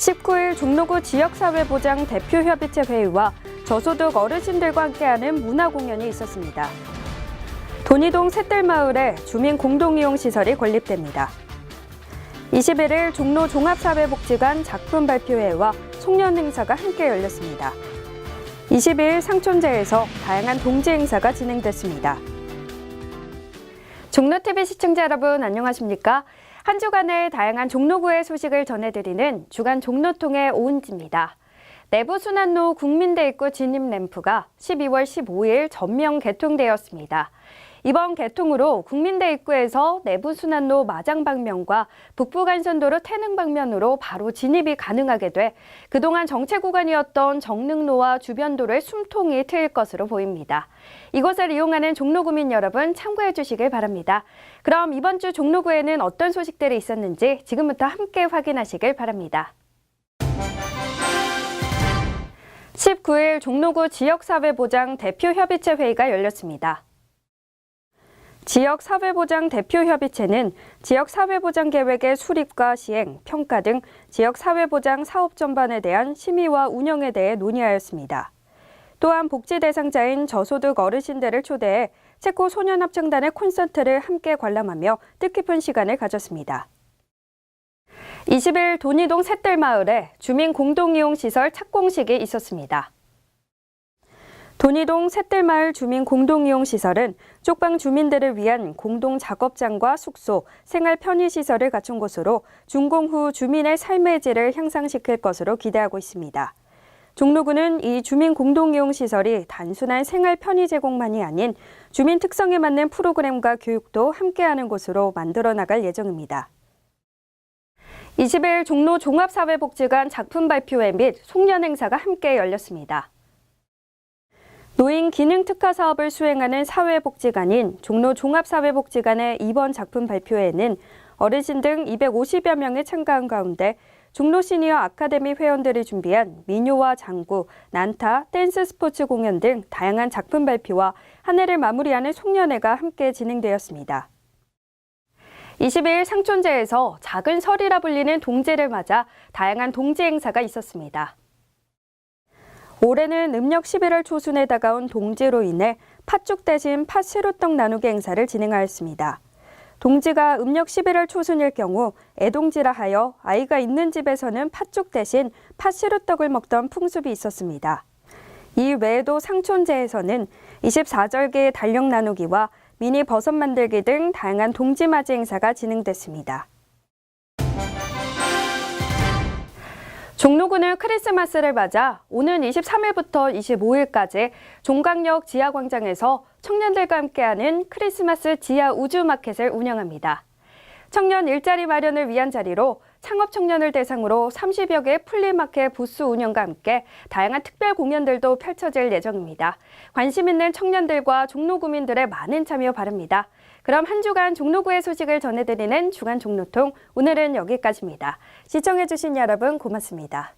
19일 종로구 지역사회보장 대표협의체 회의와 저소득 어르신들과 함께하는 문화공연이 있었습니다. 돈이동 셋들마을에 주민 공동이용시설이 건립됩니다. 21일 종로 종합사회복지관 작품 발표회와 송년 행사가 함께 열렸습니다. 22일 상촌제에서 다양한 동지 행사가 진행됐습니다. 종로TV 시청자 여러분 안녕하십니까? 한 주간의 다양한 종로구의 소식을 전해드리는 주간 종로통의 오은지입니다. 내부순환로 국민대 입구 진입 램프가 12월 15일 전면 개통되었습니다. 이번 개통으로 국민대 입구에서 내부순환로 마장 방면과 북부간선도로 태릉 방면으로 바로 진입이 가능하게 돼 그동안 정체 구간이었던 정릉로와 주변도로의 숨통이 트일 것으로 보입니다. 이곳을 이용하는 종로구민 여러분 참고해 주시길 바랍니다. 그럼 이번 주 종로구에는 어떤 소식들이 있었는지 지금부터 함께 확인하시길 바랍니다. 19일 종로구 지역사회보장 대표협의체 회의가 열렸습니다. 지역사회보장 대표협의체는 지역사회보장 계획의 수립과 시행, 평가 등 지역사회보장 사업 전반에 대한 심의와 운영에 대해 논의하였습니다. 또한 복지 대상자인 저소득 어르신들을 초대해 체코 소년합창단의 콘서트를 함께 관람하며 뜻깊은 시간을 가졌습니다. 20일 돈이동 셋들마을에 주민 공동이용시설 착공식이 있었습니다. 돈이동 셋들마을 주민 공동이용시설은 쪽방 주민들을 위한 공동 작업장과 숙소, 생활 편의시설을 갖춘 곳으로 준공 후 주민의 삶의 질을 향상시킬 것으로 기대하고 있습니다. 종로구는 이 주민 공동이용시설이 단순한 생활 편의 제공만이 아닌 주민 특성에 맞는 프로그램과 교육도 함께하는 곳으로 만들어 나갈 예정입니다. 20일 종로 종합사회복지관 작품 발표회 및 송년 행사가 함께 열렸습니다. 노인 기능 특화 사업을 수행하는 사회복지관인 종로 종합사회복지관의 이번 작품 발표회에는 어르신 등 250여 명이 참가한 가운데 종로 시니어 아카데미 회원들이 준비한 민요와 장구, 난타, 댄스 스포츠 공연 등 다양한 작품 발표와 한 해를 마무리하는 송년회가 함께 진행되었습니다. 22일 상촌제에서 작은 설이라 불리는 동지를 맞아 다양한 동지 행사가 있었습니다. 올해는 음력 11월 초순에 다가온 동지로 인해 팥죽 대신 팥시루떡 나누기 행사를 진행하였습니다. 동지가 음력 11월 초순일 경우 애동지라 하여 아이가 있는 집에서는 팥죽 대신 팥시루떡을 먹던 풍습이 있었습니다. 이 외에도 상촌제에서는 24절기 달력 나누기와 미니 버섯 만들기 등 다양한 동지맞이 행사가 진행됐습니다. 종로구는 크리스마스를 맞아 오는 23일부터 25일까지 종강역 지하광장에서 청년들과 함께하는 크리스마스 지하 우주마켓을 운영합니다. 청년 일자리 마련을 위한 자리로 창업 청년을 대상으로 30여 개의 플리마켓 부스 운영과 함께 다양한 특별 공연들도 펼쳐질 예정입니다. 관심 있는 청년들과 종로구민들의 많은 참여 바랍니다. 그럼 한 주간 종로구의 소식을 전해드리는 주간 종로통 오늘은 여기까지입니다. 시청해주신 여러분 고맙습니다.